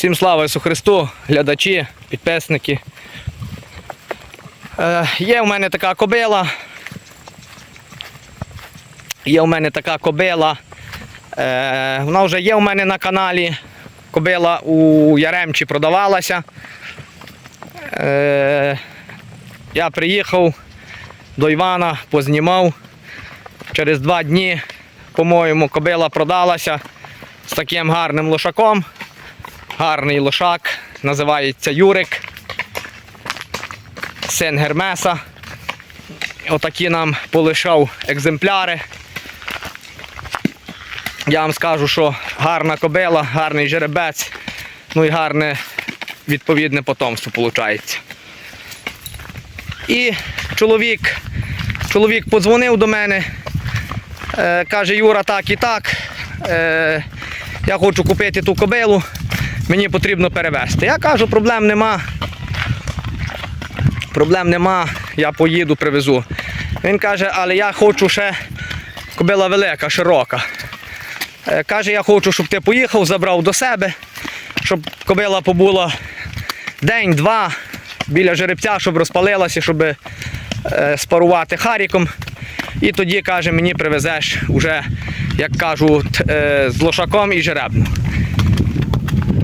Всім слава Ісусу Христу, глядачі, підписники. Е, є в мене така кобила. Є в мене така кобила. Е, вона вже є у мене на каналі. Кобила у Яремчі продавалася. Е, я приїхав до Івана, познімав. Через два дні, по-моєму, кобила продалася з таким гарним лошаком. Гарний лошак, називається Юрик. Син Гермеса. Отакі нам полишав екземпляри. Я вам скажу, що гарна кобила, гарний жеребець, ну і гарне відповідне потомство виходить. І чоловік, чоловік подзвонив до мене, е, каже, Юра, так і так. Е, я хочу купити ту кобилу, мені потрібно перевезти. Я кажу, проблем нема. Проблем нема, я поїду, привезу. Він каже, але я хочу ще кобила велика, широка. Е, Каже, я хочу, щоб ти поїхав, забрав до себе, щоб кобила побула день-два біля жеребця, щоб розпалилася, щоб е, спарувати харіком. І тоді, каже, мені привезеш уже, як кажуть, е, з лошаком і жеребну.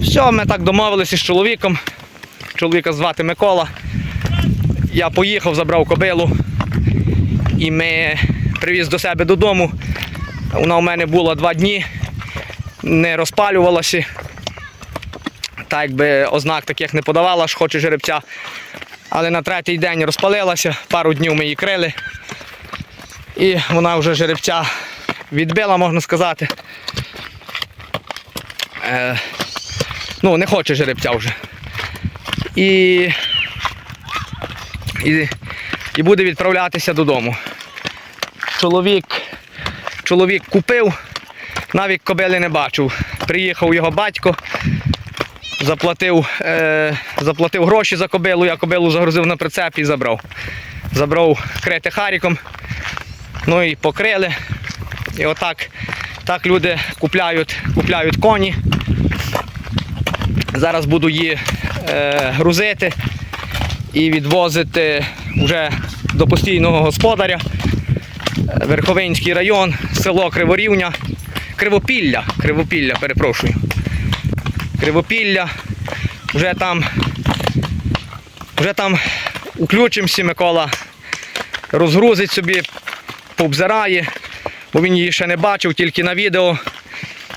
Все, ми так домовилися з чоловіком. Чоловіка звати Микола. Я поїхав, забрав кобилу і ми привіз до себе додому. Вона у мене була два дні, не розпалювалася. Так якби ознак таких не подавала, що хоче жеребця. Але на третій день розпалилася, пару днів ми її крили. І вона вже жеребця відбила, можна сказати. Ну, не хоче жеребця вже. І, і, і буде відправлятися додому. Чоловік, чоловік купив, навіть кобили не бачив. Приїхав його батько, заплатив, е, заплатив гроші за кобилу, я кобилу загрузив на прицеп і забрав. Забрав крити харіком, ну і покрили. І отак так люди купляють, купляють коні. Зараз буду її е, грузити і відвозити вже до постійного господаря. Верховинський район, село Криворівня, Кривопілля, Кривопілля, перепрошую. Кривопілля. Вже там, вже там уключимося, Микола розгрузить собі, пообзирає, бо він її ще не бачив, тільки на відео.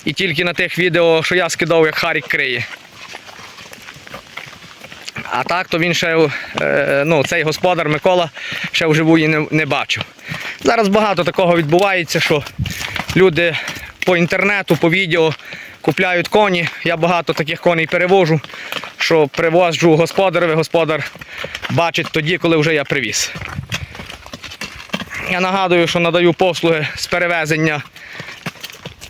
І тільки на тих відео, що я скидав, як Харік криє. А так то він ще, е, ну, цей господар Микола ще вживу її не, не бачив. Зараз багато такого відбувається, що люди по інтернету, по відео купляють коні. Я багато таких коней перевожу, що привозжу господареві, господар бачить тоді, коли вже я привіз. Я нагадую, що надаю послуги з перевезення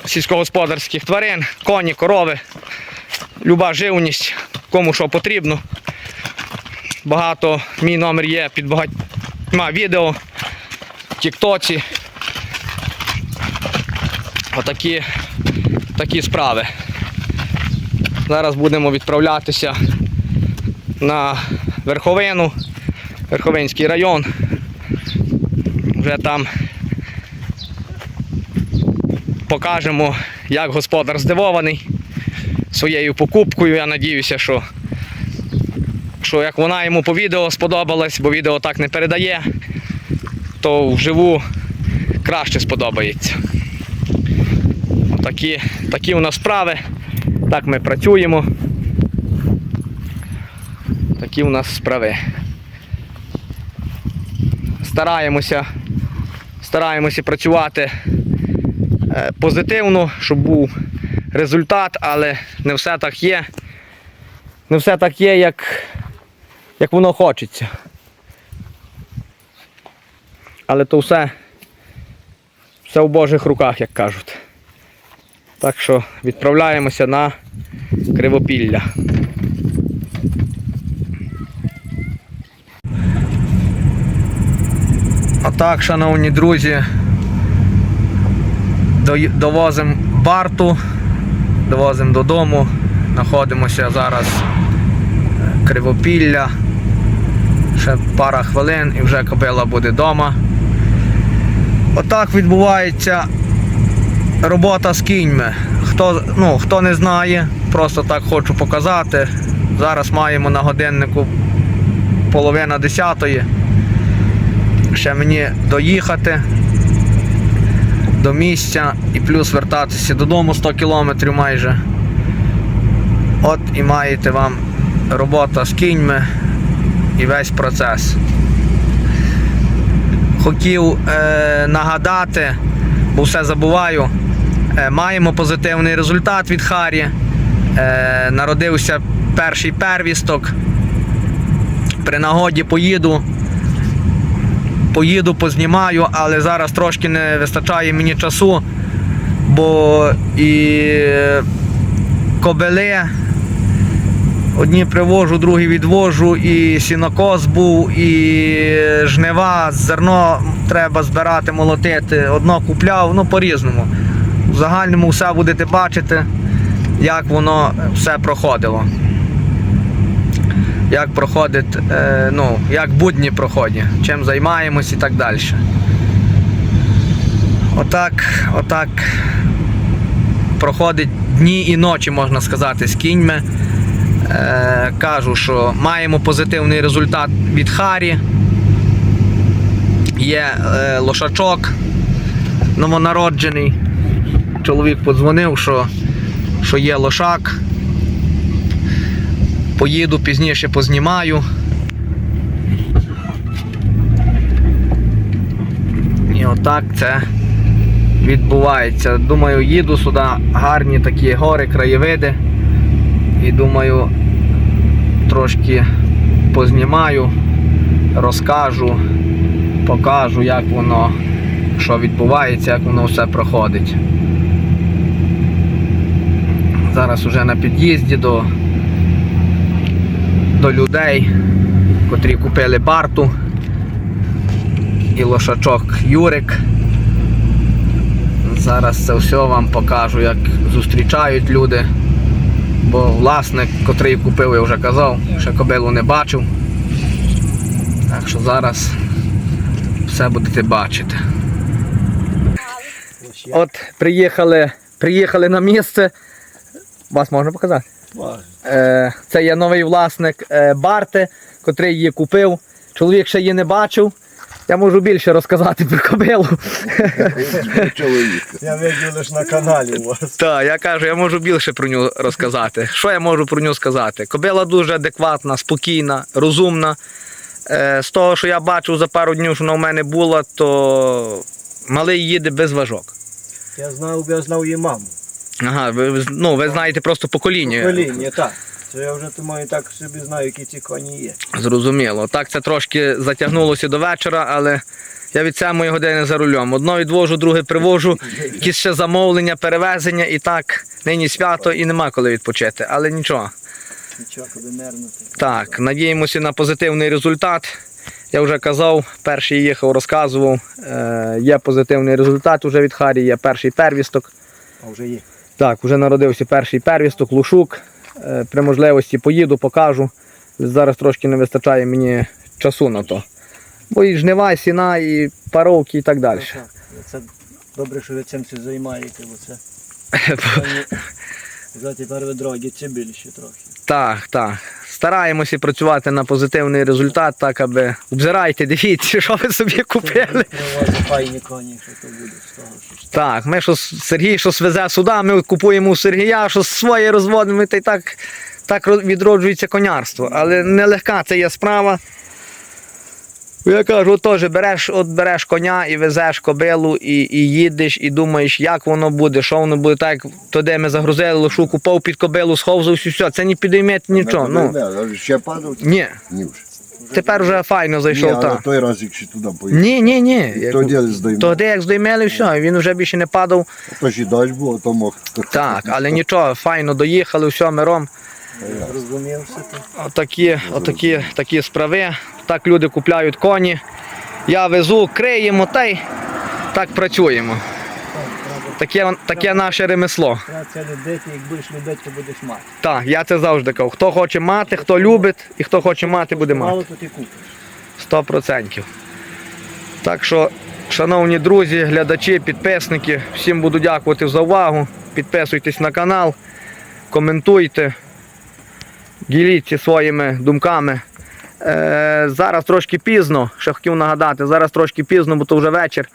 сільськогосподарських тварин, коні, корови, люба живність, кому що потрібно. Багато мій номер є під багатьма відео в Тіктоці. Отакі такі справи. Зараз будемо відправлятися на Верховину, Верховинський район. Вже там покажемо, як господар здивований своєю покупкою. Я надіюся, що, що як вона йому по відео сподобалась, бо відео так не передає, то вживу краще сподобається. Такі, такі у нас справи. Так ми працюємо. Такі у нас справи. Стараємося, стараємося працювати е, позитивно, щоб був результат, але не все так є. Не все так є, як, як воно хочеться. Але то все, все в Божих руках, як кажуть. Так що відправляємося на Кривопілля. Отак, шановні друзі, довозимо барту, довозимо додому знаходимося зараз е, Кривопілля. Ще пара хвилин і вже кобила буде вдома. Отак відбувається робота з кіньми. Хто, ну, хто не знає, просто так хочу показати. Зараз маємо на годиннику половина десятої. Ще мені доїхати до місця і плюс вертатися додому 100 кілометрів майже. От і маєте вам робота з кіньми і весь процес. Хотів е, нагадати, бо все забуваю. Е, маємо позитивний результат від Харі. Е, народився перший первісток. При нагоді поїду. Поїду, познімаю, але зараз трошки не вистачає мені часу, бо і кобили одні привожу, другі відвожу, і сінокос був, і жнива, зерно треба збирати, молотити. Одно купляв, ну по-різному. В загальному все будете бачити, як воно все проходило. Як проходить, е, ну, як будні проходять, чим займаємось і так далі. Отак, отак проходить дні і ночі, можна сказати, з кіньми. Е, кажу, що маємо позитивний результат від Харі. Є е, лошачок новонароджений. Чоловік подзвонив, що, що є лошак. Поїду пізніше познімаю. І отак це відбувається. Думаю, їду сюди, гарні такі гори, краєвиди. І думаю, трошки познімаю, розкажу, покажу, як воно, що відбувається, як воно все проходить. Зараз уже на під'їзді до, до людей, котрі купили барту і лошачок Юрик. Зараз це все вам покажу, як зустрічають люди. Бо власник, котрий купив, я вже казав, ще кобилу не бачив. Так що зараз все будете бачити. От приїхали, приїхали на місце. Вас можна показати? Е, Це є новий власник е, Барти, котрий її купив. Чоловік ще її не бачив. Я можу більше розказати про кобилу. Я видів лише на каналі у вас. Так, я кажу, я можу більше про нього розказати. Що я можу про нього сказати? Кобила дуже адекватна, спокійна, розумна. Е, з того, що я бачив за пару днів, що вона в мене була, то малий їде без важок. Я знав, я знав її маму. Ага, ви- ну, ви знаєте просто покоління. Покоління, так. Це я вже думаю, так собі знаю, які ці коні є. Зрозуміло. Так це трошки затягнулося до вечора, але я від сьомої години за рулем. Одно відвожу, друге привожу, якісь ще замовлення, перевезення і так. Нині свято і нема коли відпочити. Але нічого. Нічого, куди нервнути. Так, надіємося на позитивний результат. Я вже казав, перший їхав, розказував. Е, є позитивний результат уже від Харі, є перший первісток. А вже є. Так, вже народився перший первісток, лушук. Е, при можливості поїду, покажу. Зараз трошки не вистачає мені часу на то. Бо і жнива, і сіна, і паровки і так далі. Це добре, що ви цим займаєте, бо це. Вже тепер ви дорогі, це більше трохи. Так, так. Стараємося працювати на позитивний результат, так аби обзирайте, дивіться, що ви собі купили. Файні коні, що то буде з того, що. Так, ми що Сергій щось везе сюди, ми купуємо у Сергія, що своє розводимо, та й так, так відроджується конярство. Але нелегка це є справа. Я кажу, теж береш, от береш коня і везеш кобилу, і, і їдеш, і думаєш, як воно буде, що воно буде так, туди ми загрузили лошу, купав під кобилу, сховзався, все, це не підійметь нічого. Ну, Ну. Ще падав? ні, Ні вже. тепер вже файно Ні, зайшов. але так. той раз, якщо туди поїхав, Ні, ні, ні. Як- тоді здоймав. Тоді як здоймели, все, він вже більше не падав. То ж і дощ був, то мог. Так, але нічого, файно доїхали, все, миром. Ти. Отакі, отакі такі справи. Так люди купляють коні. Я везу, криємо та й так працюємо. Таке, таке наше ремесло. Треба це любити, як будеш любити, то будеш мати. Так, я це завжди кажу. Хто хоче мати, хто любить, і хто хоче мати, буде мати. Мало, то ти купиш. 100%. Так що, шановні друзі, глядачі, підписники, всім буду дякувати за увагу. Підписуйтесь на канал, коментуйте, діліться своїми думками. Е, зараз трошки пізно, ще хотів нагадати, зараз трошки пізно, бо то вже вечір.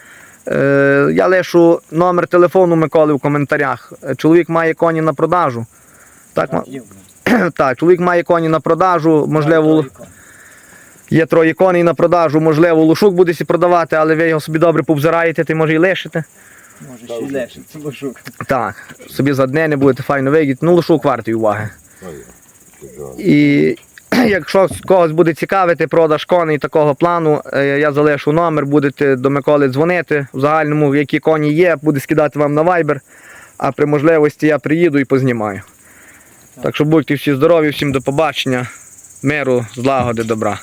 Е, я лишу номер телефону Миколи в коментарях. Чоловік має коні на продажу. Так, мене. так, чоловік має коні на продажу, можливо, Так, так, Є троє коней на продажу, можливо, лушук буде сі продавати, але ви його собі добре повзираєте, ти може і лишите. Може ще й лешиться лошук. Так, собі за дне не будете файно вигідати. Ну, лушук вартий уваги. І якщо когось буде цікавити продаж коней такого плану, е, я залишу номер, будете до Миколи дзвонити. В загальному, які коні є, буде скидати вам на Viber, а при можливості я приїду і познімаю. Так що будьте всі здорові, всім до побачення, миру, злагоди, добра.